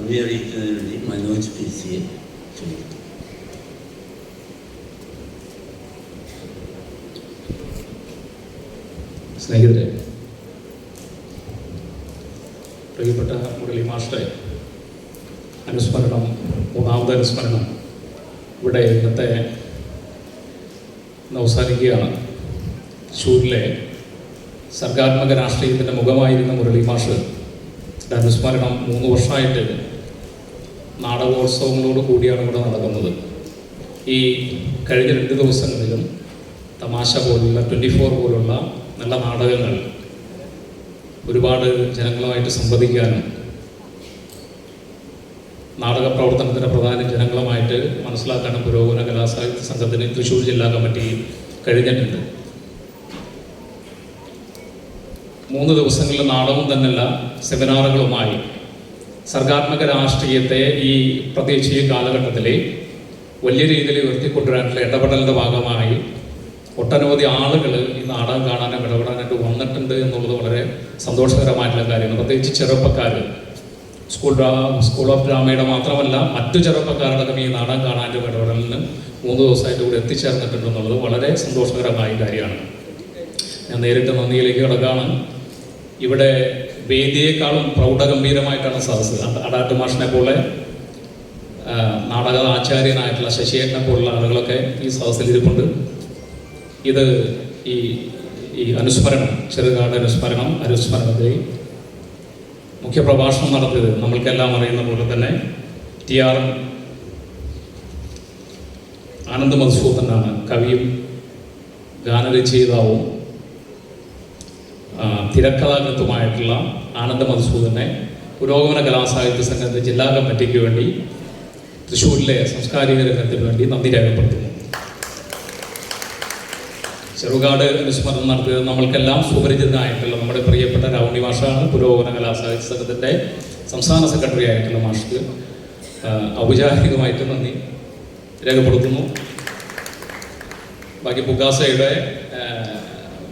നന്ദി അറിയിക്കുന്നതിന് വേണ്ടി മനോജ് പി സിയെ ക്ഷണിക്കുന്നു സ്നേഹിതരെ പ്രിയപ്പെട്ട മുരളി മാസ്റ്ററെ അനുസ്മരണം മൂന്നാമത്തെ അനുസ്മരണം ഇവിടെ ഇന്നത്തെ ഇന്ന് അവസാനിക്കുകയാണ് തൃശ്ശൂരിലെ സർഗാത്മക രാഷ്ട്രീയത്തിന്റെ മുഖമായിരുന്ന മുരളി മാഷ് അനുസ്മരണം മൂന്ന് വർഷമായിട്ട് നാടകോത്സവങ്ങളോട് കൂടിയാണ് ഇവിടെ നടക്കുന്നത്. ഈ കഴിഞ്ഞ രണ്ട് ദിവസങ്ങളിലും തമാശ പോലുള്ള ട്വന്റി ഫോർ പോലുള്ള നല്ല നാടകങ്ങൾ ഒരുപാട് ജനങ്ങളുമായിട്ട് സംവദിക്കാനും നാടക പ്രവർത്തനത്തിന്റെ പ്രധാന ജനങ്ങളുമായിട്ട് മനസ്സിലാക്കാനും പുരോഗമന കലാസാഹിത്യ സംഘത്തിന് തൃശ്ശൂർ ജില്ലാ കമ്മിറ്റി കഴിഞ്ഞിട്ടുണ്ട്. മൂന്ന് ദിവസങ്ങളിലെ നാടകം തന്നെയല്ല സെമിനാറുകളുമായി സർഗാത്മക രാഷ്ട്രീയത്തെ ഈ പ്രത്യേകിച്ച് ഈ കാലഘട്ടത്തിൽ വലിയ രീതിയിൽ ഉയർത്തിക്കൊണ്ടുവരാനുള്ള ഇടപെടലിന്റെ ഭാഗമായി ഒട്ടനവധി ആളുകൾ ഈ നാടകം കാണാനും ഇടപെടാനായിട്ട് വന്നിട്ടുണ്ട് എന്നുള്ളത് വളരെ സന്തോഷകരമായിട്ടുള്ള കാര്യമാണ്. പ്രത്യേകിച്ച് ചെറുപ്പക്കാർ സ്കൂൾ സ്കൂൾ ഓഫ് ഡ്രാമയുടെ മാത്രമല്ല മറ്റു ചെറുപ്പക്കാരടക്കം ഈ നാടകം കാണാനും ഇടപെടലിന് മൂന്ന് ദിവസമായിട്ട് കൂടി എത്തിച്ചേർന്നിട്ടുണ്ട് എന്നുള്ളത് വളരെ സന്തോഷകരമായ കാര്യമാണ്. ഞാൻ നേരിട്ട് നന്ദിയിലേക്ക് കിടക്കാണ് ഇവിടെ വേദിയേക്കാളും പ്രൗഢഗംഭീരമായിട്ടാണ് സദസ്സ് അട- അടാട്ട് മാഷിനെ പോലെ നാടക ആചാര്യനായിട്ടുള്ള ശശിയേട്ടനെ പോലുള്ള ആളുകളൊക്കെ ഈ സദസ്സിൽ ഇരിപ്പുണ്ട്. ഇത് ഈ ഈ അനുസ്മരണം ചെറുകാട് അനുസ്മരണം അനുസ്മരണത്തിൽ മുഖ്യപ്രഭാഷണം നടത്തിയത് നമ്മൾക്കെല്ലാം അറിയുന്ന പോലെ തന്നെ ടി ആർ ആനന്ദ് മധുസൂദനാണ്. കവിയും ഗാനരചയിതാവും തിരക്കഥാകൃത്തുമായിട്ടുള്ള ആനന്ദ മധുസൂദനെ പുരോഗമന കലാസാഹിത്യ സംഘത്തിന്റെ ജില്ലാ കമ്മിറ്റിക്ക് വേണ്ടി തൃശ്ശൂരിലെ സാംസ്കാരിക രംഗത്തിന് വേണ്ടി നന്ദി രേഖപ്പെടുത്തുന്നു. ചെറുകാട് അനുസ്മരണം നടത്തിയത് നമ്മൾക്കെല്ലാം സുപരിചിതനായിട്ടുള്ള നമ്മുടെ പ്രിയപ്പെട്ട രൗണി മാഷാണ്. പുരോഗമന കലാസാഹിത്യ സംഘത്തിന്റെ സംസ്ഥാന സെക്രട്ടറി ആയിട്ടുള്ള ആ, ഔപചാരികമായിട്ട് നന്ദി രേഖപ്പെടുത്തുന്നു. ബാക്കി പുഗാസയുടെ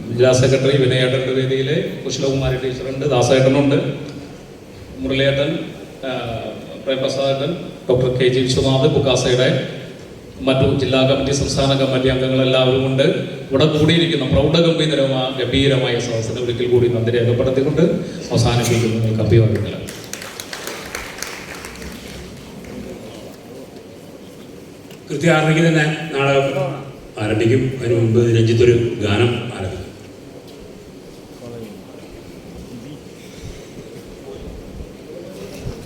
ജില്ലാ സെക്രട്ടറി വിനയേട്ടന്റെ വേദിയിൽ കുശലകുമാരി ടീച്ചറുണ്ട് ദാസേട്ടനുണ്ട് മുരളിയേട്ടൻ ആ, പ്രേമപ്രസാദേട്ടൻ ഡോക്ടർ കെ ജി വിശ്വനാഥ് പുക്കാസയുടെ മറ്റു ജില്ലാ കമ്മിറ്റി സംസ്ഥാന കമ്മിറ്റി അംഗങ്ങളെല്ലാവരും ഉണ്ട് ഇവിടെ കൂടിയിരിക്കുന്ന പ്രൗഢഗംഭീരമായ ഗംഭീരമായ സദസ്സിന് ഒരിക്കൽ കൂടി നന്ദി രേഖപ്പെടുത്തിക്കൊണ്ട് അവസാനിപ്പിക്കുന്നു നിങ്ങൾക്ക് അഭിവാദ്യങ്ങൾ കൃത്യ ആറരയ്ക്ക് തന്നെ നാടകം ആരംഭിക്കും. അതിനു മുമ്പ് രഞ്ജിത്തൊരു ഗാനം ആരംഭിക്കും. Fala aí.